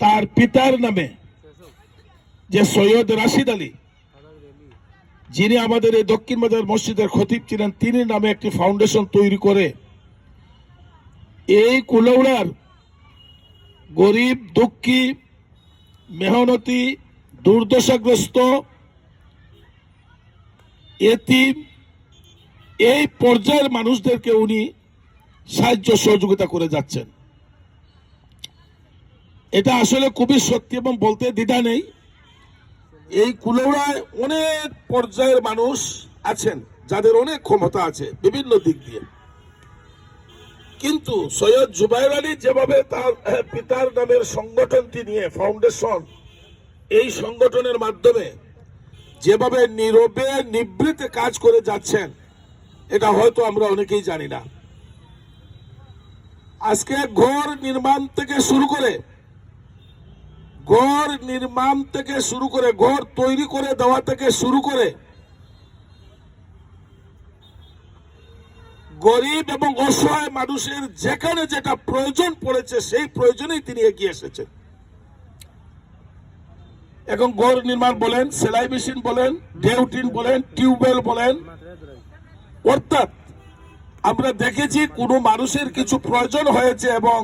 তার পিতার নামে যে সৈয়দ রাশিদ আলী, যিনি আমাদের এই দক্ষিণ বাজার মসজিদের খতিব ছিলেন, তিনি নামে একটি ফাউন্ডেশন তৈরি করে এই কুলৌড়ার গরিব, দুঃখী, মেহনতি, দুর্দশাগ্রস্ত, এতিম, এই পর্যায়ের মানুষদেরকে উনি সাহায্য সহযোগিতা করে যাচ্ছেন। এটা আসলে খুবই সত্যি এবং বলতে দ্বিধা নেই। এই কুলৌড়ায় অনেক পর্যায়ের মানুষ আছেন, যাদের অনেক ক্ষমতা আছে বিভিন্ন দিক দিয়ে। কিন্তু সৈয়দ জুবাইর আলী যেভাবে তার পিতার নামের সংগঠনটি নিয়ে ফাউন্ডেশন এই সংগঠনের মাধ্যমে যেভাবে নীরবে নিবৃতে কাজ করে যাচ্ছেন, এটা হয়তো আমরা অনেকেই জানি না। আজকে ঘর নির্মাণ থেকে শুরু করে ঘর নির্মাণ থেকে শুরু করে, ঘর তৈরি করে, দেওয়া থেকে শুরু করে, গরিব এবং অসহায় মানুষের যেখানে যেটা প্রয়োজন পড়েছে, সেই প্রয়োজনেই তিনি এগিয়ে এসেছেন। এখন ঘর নির্মাণ বলেন, সেলাই মেশিন বলেন, ডেউটিন বলেন, টিউবওয়েল বলেন। অর্থাৎ আমরা দেখেছি কোনো মানুষের কিছু প্রয়োজন হয়েছে এবং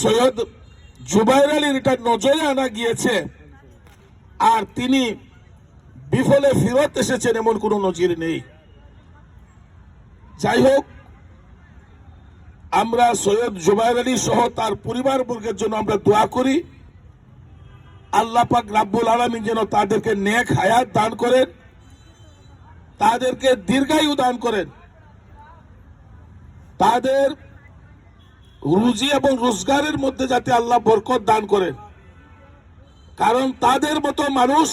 সৈয়দ জুবাইর আলীর এটা নজরে আনা গিয়েছে। আর তিনি বিফলে ফিরত এসেছেন এমন কোনো নজির নেই। যাই হোক, আমরা সৈয়দ জুবাইর আলী সহ তার পরিবার বর্গের জন্য আমরা দোয়া করি। আল্লাহ পাক রাব্বুল আলমিন যেন তাদেরকে নেক হায়াত দান করেন, তাদেরকে দীর্ঘায়ু দান করেন। তাদের রুজি এবং রোজগারের মধ্যে যাতে আল্লাহ বরকত দান করেন। কারণ তাদের মতো মানুষ,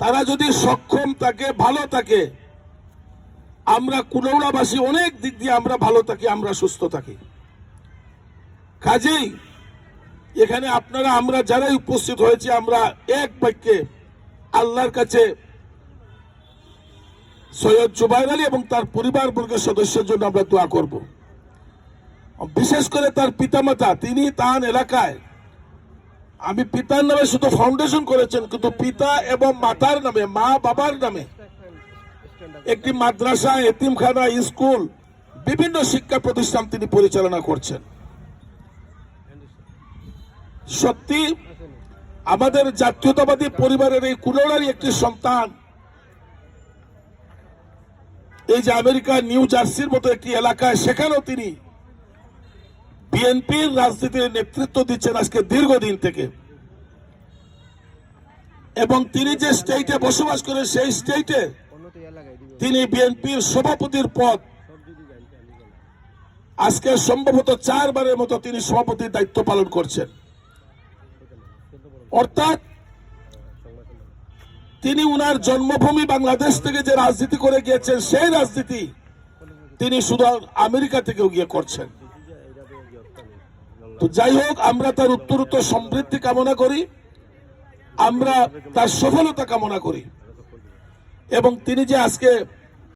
তারা যদি সক্ষম থাকে, ভালো থাকে, আমরা কুনৌড়াবাসী অনেক দিক দিয়ে আমরা ভালো থাকি, আমরা সুস্থ থাকি। কাজেই এখানে আপনারা, আমরা যারাই উপস্থিত হয়েছে, আমরা এক বাক্যে আল্লাহর কাছে সৈয়দ জুবাইর আলী এবং তার পরিবারবর্গের সদস্যের জন্য আমরা দোয়া করব। বিশেষ করে তার পিতামাতা, তিনি তার এলাকায়। আমি পিতার নামে শুধু ফাউন্ডেশন করেছেন, কিন্তু পিতা এবং মাতার নামে, মা বাবার নামে। একটি মাদ্রাসা, এতিমখানা, স্কুল, বিভিন্ন শিক্ষা প্রতিষ্ঠান তিনি পরিচালনা করছেন। সত্যি, আমাদের জাতীয়তাবাদী পরিবারের এই কুলোড়ারই একটি সন্তান। এই যে আমেরিকা নিউ জার্সির মতো একটি এলাকায়, সেখানেও তিনি বিএনপির রাজনীতির নেতৃত্ব দিচ্ছেন আজকে দীর্ঘদিন থেকে। এবং তিনি যে স্টেটে বসবাস করেন, সেই স্টেটে তিনি বিএনপির সভাপতির পদ। আজকে সম্ভবত চারবারের মতো তিনি সভাপতির দায়িত্ব পালন করছেন। অর্থাৎ তিনি উনার জন্মভূমি বাংলাদেশ থেকে যে রাজনীতি করে গিয়েছেন, সেই রাজনীতি তিনি শুধু আমেরিকা থেকেও গিয়ে করছেন। তো যাই হোক, আমরা তার উত্তরোত্তর সমৃদ্ধি কামনা করি, আমরা তার সফলতা কামনা করি। এবং তিনি যে আজকে